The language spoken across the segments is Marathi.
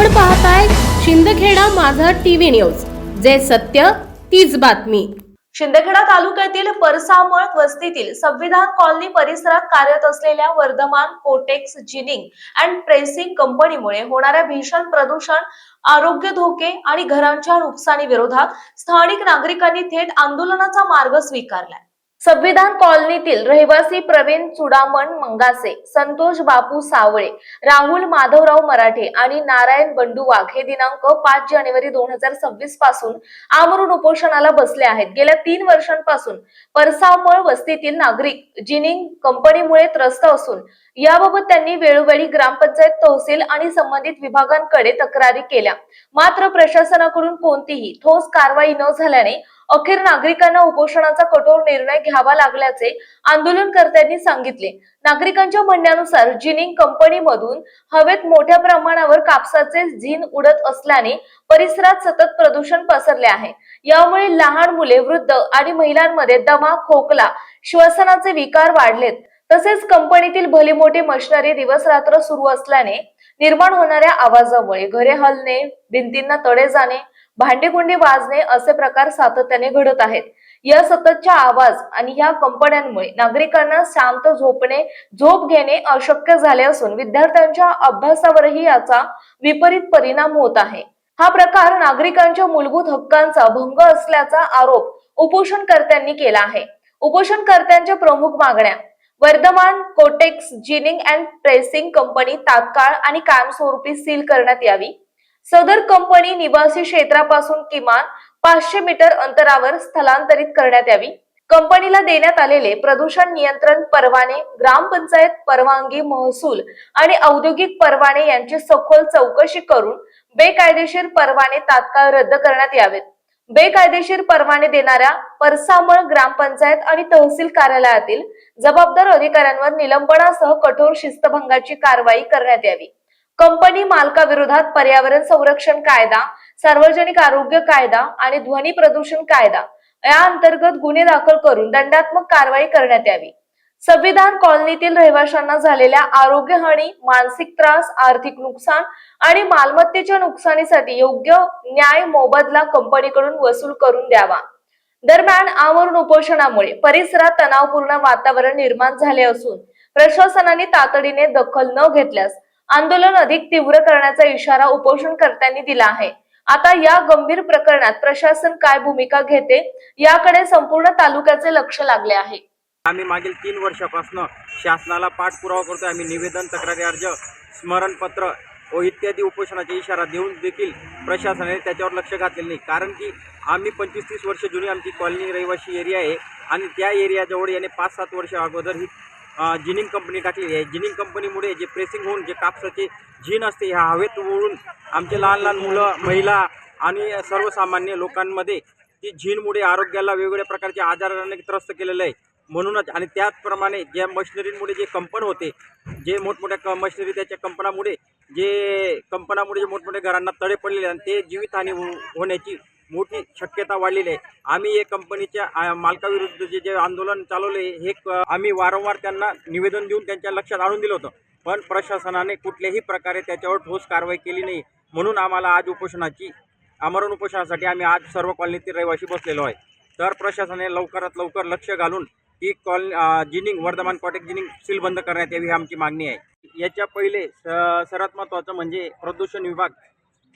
आपण पाहताय शिंदखेडा माझा टीव्ही न्यूज. जे सत्य तीच बातमी. शिंदखेडा तालुक्यातील परसामळ वस्तीतील संविधान कॉलनी परिसरात कार्यरत असलेल्या Vardhaman Cotex ginning and pressing कंपनीमुळे होणाऱ्या भीषण प्रदूषण आरोग्य धोके आणि घरांच्या नुकसानी विरोधात स्थानिक नागरिकांनी थेट आंदोलनाचा मार्ग स्वीकारलाय. संविधान कॉलनीतील रहिवासी प्रवीण चुडामण मंगासे संतोष बापू सावळे राहुल माधवराव मराठे आणि नारायण बंडू वाघ हे दिनांक पाच जानेवारी दोन हजार सव्वीसपासून आमरून उपोषणाला बसले आहेत. गेल्या तीन वर्षांपासून परसावमळ वस्तीतील नागरिक जिनिंग कंपनीमुळे त्रस्त असून याबाबत त्यांनी वेळोवेळी ग्रामपंचायत तहसील आणि संबंधित विभागांकडे तक्रारी केल्या. मात्र प्रशासनाकडून कोणतीही ठोस कारवाई न झाल्याने अखेर नागरिकांना उपोषणाचा कठोर निर्णय घ्यावा लागल्याचे आंदोलनकर्त्यांनी सांगितले. नागरिकांच्या म्हणण्यानुसार जिनिंग कंपनीमधून हवेत मोठ्या प्रमाणावर कापसाचे झीन उडत असल्याने परिसरात सतत प्रदूषण पसरले आहे. यामुळे लहान मुले वृद्ध आणि महिलांमध्ये दमा खोकला श्वसनाचे विकार वाढलेत. तसेच कंपनीतील भले मोठी मशिनरी दिवस रात्र सुरू असल्याने निर्माण होणाऱ्या आवाजामुळे घरे हलणे भिंतींना तडे जाणे भांडेकुंडी वाजणे असे प्रकार सातत्याने घडत आहेत. या सततच्या आवाज आणि या कंपन्यांमुळे नागरिकांना शांत झोपणे झोप घेणे अशक्य झाले असून विद्यार्थ्यांच्या अभ्यासावरही याचा विपरीत परिणाम होत आहे. हा प्रकार नागरिकांच्या मूलभूत हक्कांचा भंग असल्याचा आरोप उपोषणकर्त्यांनी केला आहे. उपोषणकर्त्यांच्या प्रमुख मागण्या Vardhaman Cotex ginning and pressing company तात्काळ आणि कायमस्वरूपी सील करण्यात यावी. सदर कंपनी निवासी क्षेत्रापासून किमान पाचशे मीटर अंतरावर स्थलांतरित करण्यात यावी. कंपनीला देण्यात आलेले प्रदूषण नियंत्रण परवाने ग्रामपंचायत परवानगी महसूल आणि औद्योगिक परवाने यांची सखोल चौकशी करून बेकायदेशीर परवाने तात्काळ रद्द करण्यात यावेत. बेकायदेशीर परवाने देणाऱ्या परसामळ ग्रामपंचायत आणि तहसील कार्यालयातील जबाबदार अधिकाऱ्यांवर निलंबनासह कठोर शिस्तभंगाची कारवाई करण्यात यावी. कंपनी मालकाविरोधात पर्यावरण संरक्षण कायदा सार्वजनिक आरोग्य कायदा आणि ध्वनी प्रदूषण कायदा या अंतर्गत गुन्हे दाखल करून दंडात्मक कारवाई करण्यात यावी. संविधान कॉलनीतील रहिवाशांना झालेल्या आरोग्य हानी मानसिक त्रास आर्थिक नुकसान आणि मालमत्तेच्या नुकसानीसाठी योग्य न्याय मोबदला कंपनीकडून वसूल करून द्यावा. दरम्यान आमरण उपोषणामुळे परिसरात तणावपूर्ण वातावरण निर्माण झाले असून प्रशासनाने तातडीने दखल न घेतल्यास आंदोलन अधिक तीव्र करण्याचा इशारा उपोषणकर्त्यांनी दिला आहे. आता या गंभीर प्रकरणात प्रशासन काय भूमिका घेते याकडे संपूर्ण तालुक्याचे लक्ष लागले आहे. आम्ही मागील तीन वर्षापासून शासनाला पाठपुरावा करतोय. आम्ही निवेदन तक्रारी अर्ज स्मरणपत्र व इत्यादी उपोषणाचा इशारा देऊन देखील प्रशासनाने त्याच्यावर लक्ष घातलेलं नाही. कारण की आम्ही पंचवीस तीस वर्ष जुनी आमची कॉलनी रहिवासी एरिया आहे आणि त्या एरियाजवळ याने पाच सात वर्ष अगोदर ही जिनिंग कंपनी टाकली आहे. जिनिंग कंपनीमुळे जे प्रेसिंग होऊन जे कापसाचे झीन असते ह्या हवेत उडून आमचे लहान लहान मुलं महिला आणि सर्वसामान्य लोकांमध्ये ती झीनमुळे आरोग्याला वेगवेगळ्या प्रकारचे आजाराने त्रस्त केलेलं आहे. म्हणूनच आणि त्याचप्रमाणे ज्या मशिनरींमुळे जे कंपन होते जे मोठमोठ्या क मशिनरी त्याच्या कंपनामुळे जे कंपनामुळे जे मोठमोठ्या घरांना तडे पडलेले आणि ते जीवितहानी हो होण्याची मोठी शक्यता वाढलेली आहे. आम्ही या कंपनीच्या मालकाविरुद्ध जे जे आंदोलन चालवले हे क- आम्ही वारंवार त्यांना निवेदन देऊन त्यांच्या लक्षात आणून दिलं होतं. पण प्रशासनाने कुठल्याही प्रकारे त्याच्यावर ठोस कारवाई केली नाही. म्हणून आम्हाला आज उपोषणाची आमरण उपोषणासाठी आम्ही आज सर्व कॉलनीतील रहिवासी बसलेलो आहे. तर प्रशासनाने लवकरात लवकर लक्ष घालून ही call ginning Vardhaman Cotex ginning seal बंद करण्यात यावी ही आमची मागणी आहे. याच्या पहिले स सर्वात महत्त्वाचं म्हणजे प्रदूषण विभाग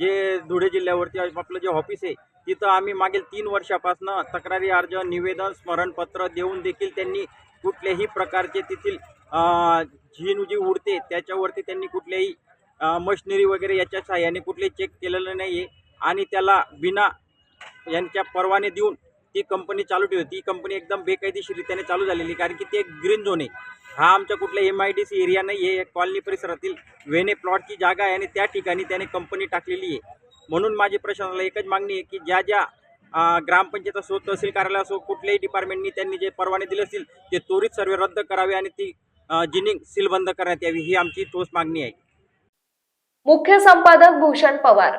जे धुळे जिल्ह्यावरती आपलं जे ऑफिस आहे तिथं आम्ही मागील तीन वर्षापासनं तक्रारी अर्ज निवेदन स्मरणपत्र देऊन देखील त्यांनी कुठल्याही प्रकारचे तेथील झीन जी उडते त्याच्यावरती त्यांनी कुठल्याही मशिनरी वगैरे याच्या सहाय्याने कुठलेही चेक केलेलं नाही आहे आणि त्याला बिना यांच्या परवाने देऊन ती कंपनी चालू ठेवली. ती कंपनी एकदम बेकायदेशीरित्याने चालू झालेली आहे. कारण की ते एक ग्रीन झोन आहे. हा आमच्या कुठल्या M I D C area नाही आहे. कॉलनी परिसरातील वेणे प्लॉटची जागा आहे आणि त्या ठिकाणी त्याने कंपनी टाकलेली आहे. म्हणून माझी प्रशासनाला एकच मागणी आहे की ज्या ज्या ग्रामपंचायत असो तहसील कार्यालय असो कुठल्याही डिपार्टमेंटनी त्यांनी जे परवाने दिले असतील ते त्वरित सर्वे रद्द करावे आणि ती जिनिंग सील बंद करण्यात यावी. ही आमची ठोस मागणी आहे. मुख्य संपादक भूषण पवार.